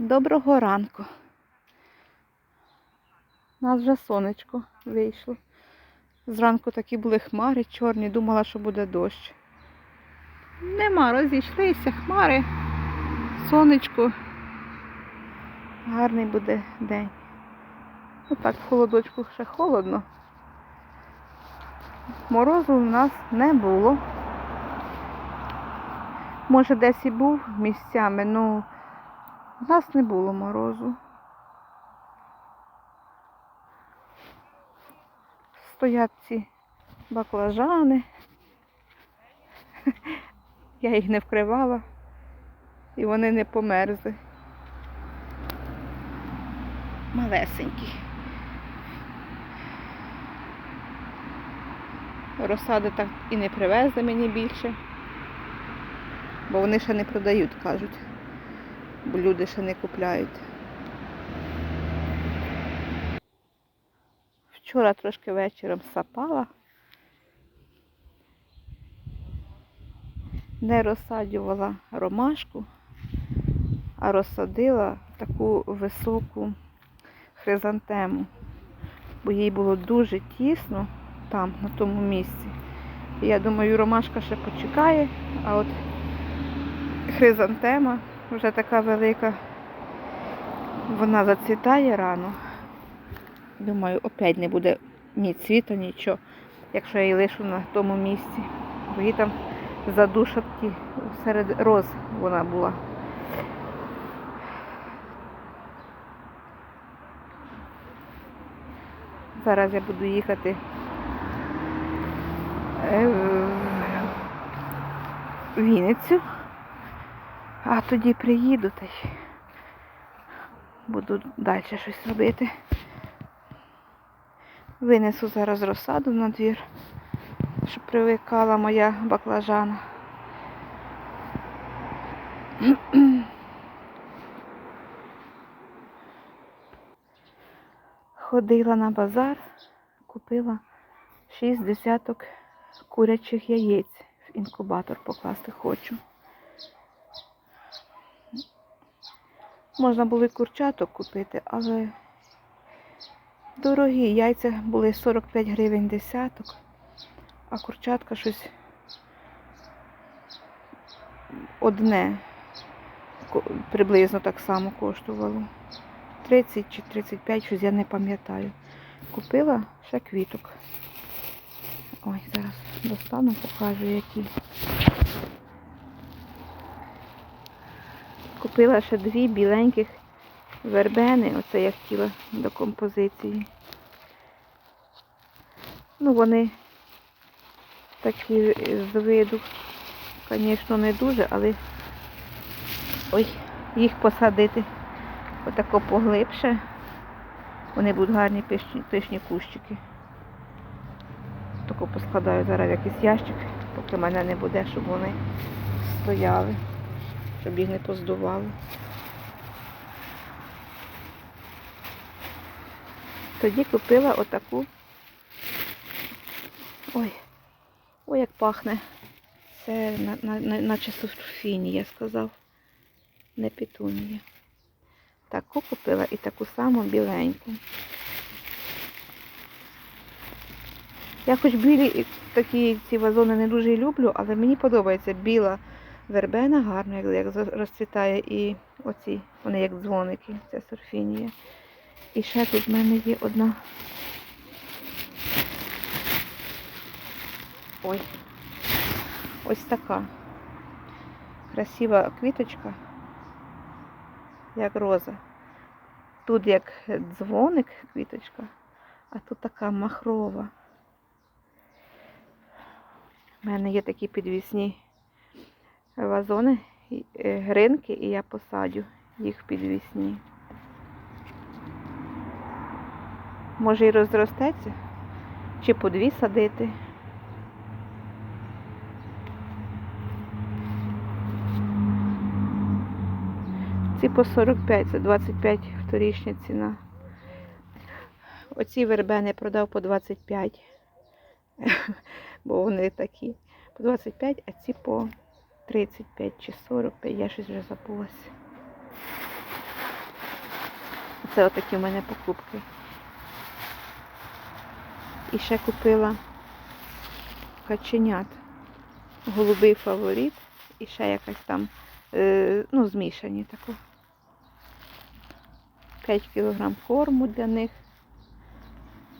Доброго ранку. У нас вже сонечко вийшло. Зранку такі були хмари чорні, думала, що буде дощ. Нема, розійшлися хмари. Сонечко. Гарний буде день. Отак в холодочку ще холодно. Морозу у нас не було. Може десь і був місцями, ну у нас не було морозу. Стоять ці баклажани. Я їх не вкривала і вони не померзли. Малесенькі. Розсади так і не привезли мені більше, бо вони ще не продають, кажуть бо люди ще не купляють. Вчора трошки вечором сапала. Не розсаджувала ромашку, а розсадила таку високу хризантему, бо їй було дуже тісно там, на тому місці. І я думаю, ромашка ще почекає, а от хризантема вже така велика. Вона зацвітає рано. Думаю, опять не буде ні цвіту, нічого, якщо я її лишу на тому місці. Бо її там задушать серед роз вона була. Зараз я буду їхати е, в Вінницю. А тоді приїду та й буду далі щось робити. Винесу зараз розсаду на двір, щоб привикала моя баклажана. Ходила на базар, купила шість десяток курячих яєць в інкубатор покласти хочу. Можна було і курчаток купити, але дорогі. Яйця були 45 гривень десяток, а курчатка щось одне приблизно так само коштувало. 30 чи 35, щось я не пам'ятаю. Купила ще квіток. Ой, зараз достану, покажу які. Купила ще дві біленьких вербени, оце я хотіла до композиції. Ну, вони такі з виду, звісно, не дуже, але ой, їх посадити отако поглибше. Вони будуть гарні пишні, пишні кущики. Тако поскладаю зараз якийсь ящик, поки мене не буде, щоб вони стояли щоб їх не поздувало. Тоді купила отаку. Ой, ой, як пахне. Це на, на, на, наче сурфіні, я сказав. Не петунія. Таку купила і таку саму біленьку. Я хоч білі такі ці вазони не дуже люблю, але мені подобається біла вербена гарно, як, розцвітає, і оці, вони як дзвоники, це сурфінія. І ще тут в мене є одна. Ой, ось така. Красива квіточка, як роза. Тут як дзвоник квіточка, а тут така махрова. У мене є такі підвісні вазони, е, гринки, і я посадю їх підвісні. Може і розростеться, чи по дві садити. Ці по 45, це 25 вторічня ціна. Оці вербени продав по 25, бо вони такі. По 25, а ці по 35 чи 45, я щось вже забулася. Оце отакі в мене покупки. І ще купила каченят. Голубий фаворит. І ще якась там, е, ну, змішані таку. 5 кг корму для них,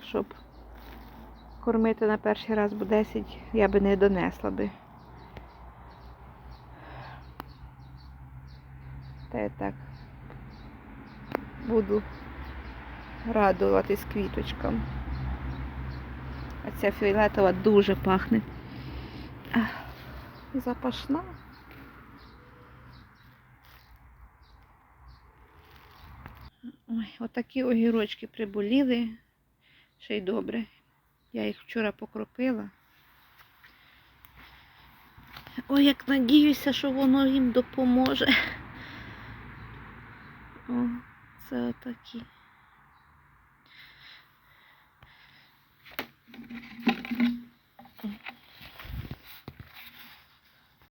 щоб кормити на перший раз, бо 10 я би не донесла би. Та я так буду радуватись квіточкам. А ця фіолетова дуже пахне. Ах, Запашна. Ой, отакі огірочки приболіли. Ще й добре. Я їх вчора покропила. Ой, як надіюся, що воно їм допоможе. О, це отакі.